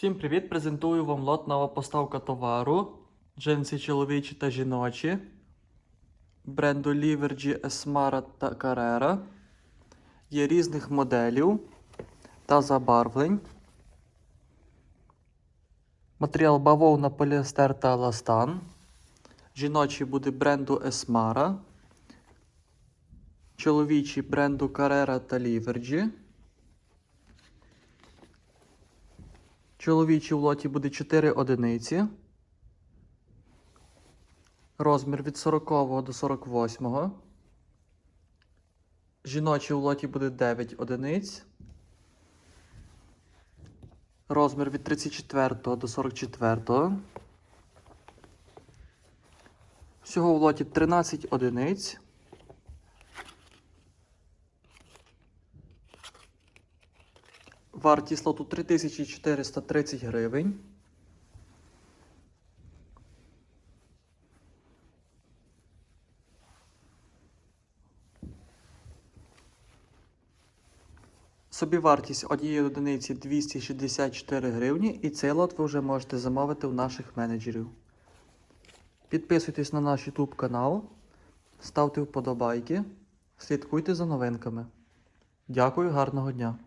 Всім привіт! Презентую вам лот нова поставка товару. Джинси чоловічі та жіночі. Бренду Livergy, Esmara та Carrera. Є різних моделів та забарвлень. Матеріал бавовна, поліестер та еластан. Жіночий буде бренду Esmara. Чоловічий бренду Carrera та Livergy. Чоловічий в лоті буде 4 одиниці. Розмір від 40 до 48. Жіночий в лоті буде 9 одиниць. Розмір від 34 до 44. Всього в лоті 13 одиниць. Вартість лоту 3430 гривень. Собівартість однієї одиниці 264 гривні, і цей лот ви вже можете замовити у наших менеджерів. Підписуйтесь на наш YouTube канал, ставте вподобайки, слідкуйте за новинками. Дякую, гарного дня!